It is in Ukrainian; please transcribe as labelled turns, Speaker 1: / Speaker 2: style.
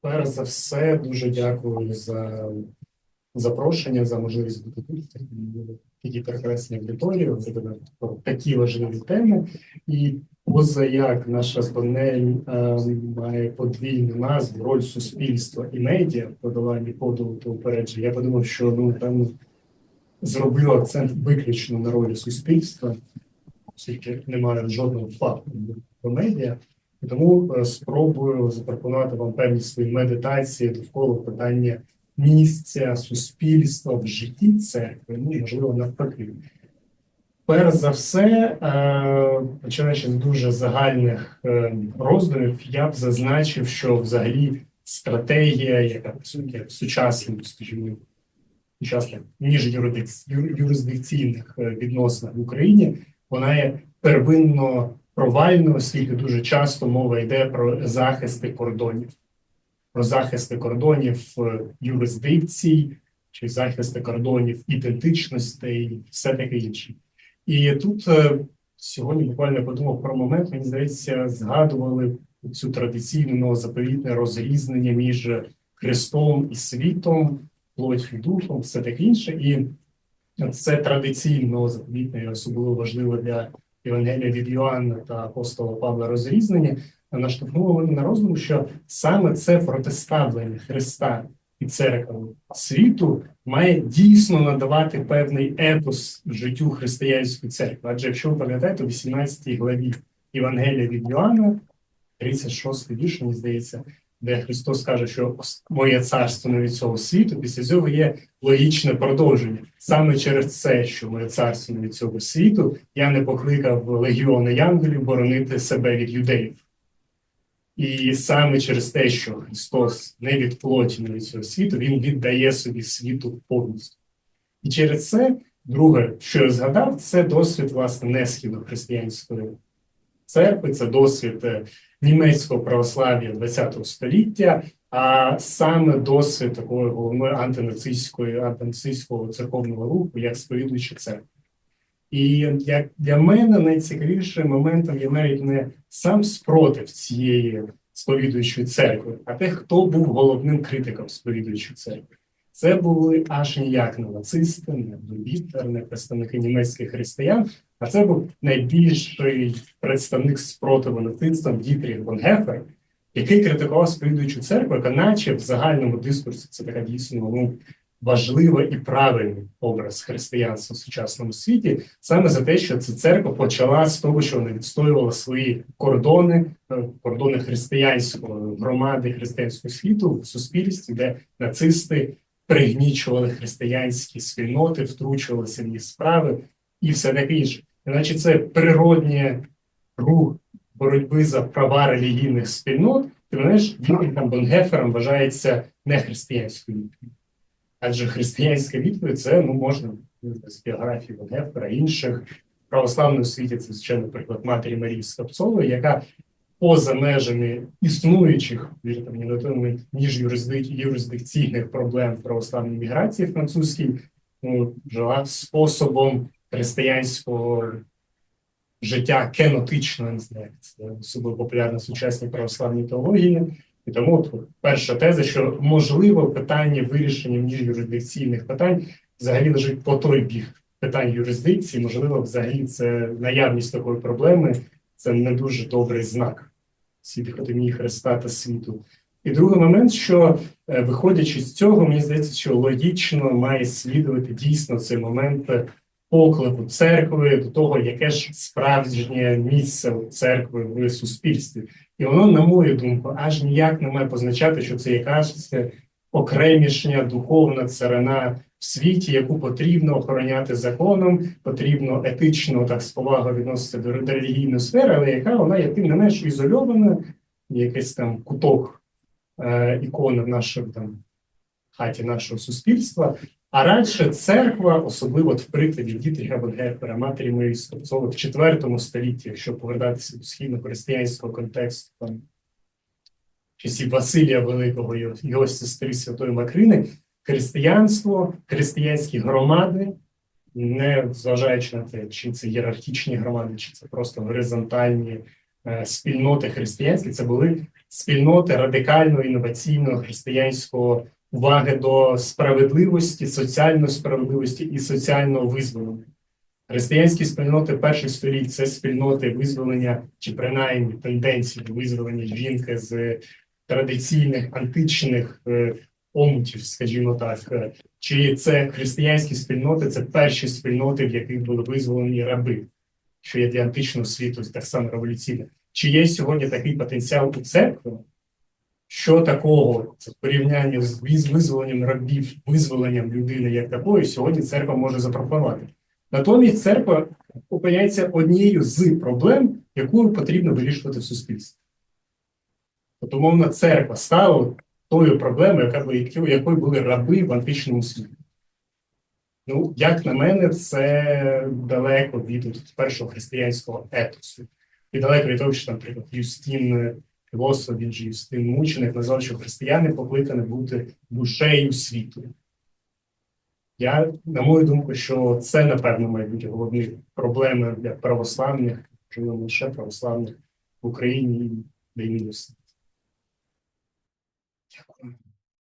Speaker 1: Перш за все, дуже дякую за запрошення, за можливість бути тут такій- такій аудиторії, про такі важливі теми. І поза як наша панель е, має подвійну назву роль суспільства і медіа в подоланні подолу та упередження. Я подумав, що ну певно зробив акцент виключно на ролі суспільства, оскільки немає жодного впадку до медіа. Тому е, спробую запропонувати вам певні свої медитації довкола питання місця суспільства в житті церкви, ну можливо навпаки. Перш за все, е, починаючи з дуже загальних е, роздумів, я б зазначив, що взагалі стратегія, яка присутня в сучасному, скажімо, сучасних міжюрисдикційних е, відносинах в Україні, вона є первинно провальною, оскільки дуже часто мова йде про захисти кордонів, про захисти кордонів е, юрисдикцій чи захисти кордонів ідентичностей, все таке інше. І тут е, сьогодні буквально подумав про момент, мені здається, згадували цю традиційну новозаповітне розрізнення між Христом і світом, плоть і духом, все таке інше. І це традиційно новозаповітне і особливо важливо для Євангелія від Йоанна та апостола Павла розрізнення, наштовхнуло на роздум, що саме це протиставлення Христа і церкви світу має дійсно надавати певний етос життю християнської церкви. Адже якщо ви пам'ятаєте, у 18 главі Євангелія від Йоанна, 36 вірш, мені здається, де Христос каже, що моє царство не від цього світу, після цього є логічне продовження. Саме через це, що моє царство не від цього світу, я не покликав легіони янголів боронити себе від юдеїв. І саме через те, що Христос не від плоті, не від цього світу, Він віддає собі світу повністю. І через це, друге, що я згадав, це досвід власне не східохристиянської церкви, це досвід е, німецького православ'я ХХ століття, а саме досвід такої головної антинацистської антинацистського церковного руху, як сповідуюча церква. І як для мене найцікавішим моментом є навіть не сам спротив цієї сповідуючої церкви, а те, хто був головним критиком сповідуючої церкви. Це були аж ніяк не нацисти, не Лютер, не представники німецьких християн, а це був найбільший представник спротиву нацистам Дітріх Бонгефер, який критикував сповідуючу церкву, яка наче в загальному дискурсі це така дійсно ну, важлива і правильний образ християнства в сучасному світі, саме за те, що ця церква почала з того, що вона відстоювала свої кордони, е, кордони християнської громади, християнського світу в суспільстві, де нацисти пригнічували християнські спільноти, втручувалися в їх справи і все таке інше. Іначе це природній рух боротьби за права релігійних спільнот, ти знаєш, Дітрихом Бонгефером вважається не християнською відповідь. Адже християнська відповідь це ну можна з біографії Бонгефера, інших в православному світі це звичайно наприклад матері Марії Скопцової, яка поза межами існуючих вірте мені на той момент ніж юрисдикційних проблем православної міграції французькій, ну, жила способом християнського життя кенотичного, не знаю, це особливо популярна в сучасній православній теології. І тому от, перша теза, що можливо питання вирішення міжюрисдикційних питань взагалі лежить по той бік питань юрисдикції, можливо, взагалі це наявність такої проблеми, це не дуже добрий знак ці дихотомії Христа та світу. І другий момент, що е, виходячи з цього, мені здається, що логічно має слідувати дійсно цей момент поклику церкви до того, яке ж справжнє місце церкви в суспільстві. І воно, на мою думку, аж ніяк не має позначати, що це якась окремішня духовна царина в світі, яку потрібно охороняти законом, потрібно етично так з повагою відноситися до релігійної сфери, але яка вона є тим не менш ізольована, якийсь там куток е, ікони в нашому там хаті нашого суспільства. А радше церква, особливо в прикладі Дітріха Бонгефера, матері Марії Скопцової в IV столітті, якщо повертатися до східно-християнського контексту там, часів Василія Великого його сестри Святої Макрини, християнство, християнські громади, не зважаючи на те, чи це ієрархічні громади, чи це просто горизонтальні е, спільноти християнські, це були спільноти радикально інноваційного християнського уваги до справедливості, соціальної справедливості і соціального визволення. Християнські спільноти перших століть це спільноти визволення чи принаймні тенденції визволення жінки з традиційних античних е, омутів, скажімо так. Е, Чи це християнські спільноти, це перші спільноти, в яких були визволені раби, що є для античного світу так само революційне. Чи є сьогодні такий потенціал у церкви? Що такого це в порівнянні з визволенням рабів, визволенням людини як такої, сьогодні церква може запропонувати? Натомість церква опиняється однією з проблем, яку потрібно вирішувати в суспільстві. От, умовно, церква стала тою проблемою, яка якою були раби в античному світі. Ну, як на мене, це далеко від першого християнського етосу. І далеко від того, що, наприклад, Юстин філософ, він же Юстин Мученик назвав, що християни покликані бути душею світу. Я, на мою думку, що це, напевно, мають бути головні проблеми для православних, можливо, не лише православних в Україні і в Україні. Дякую.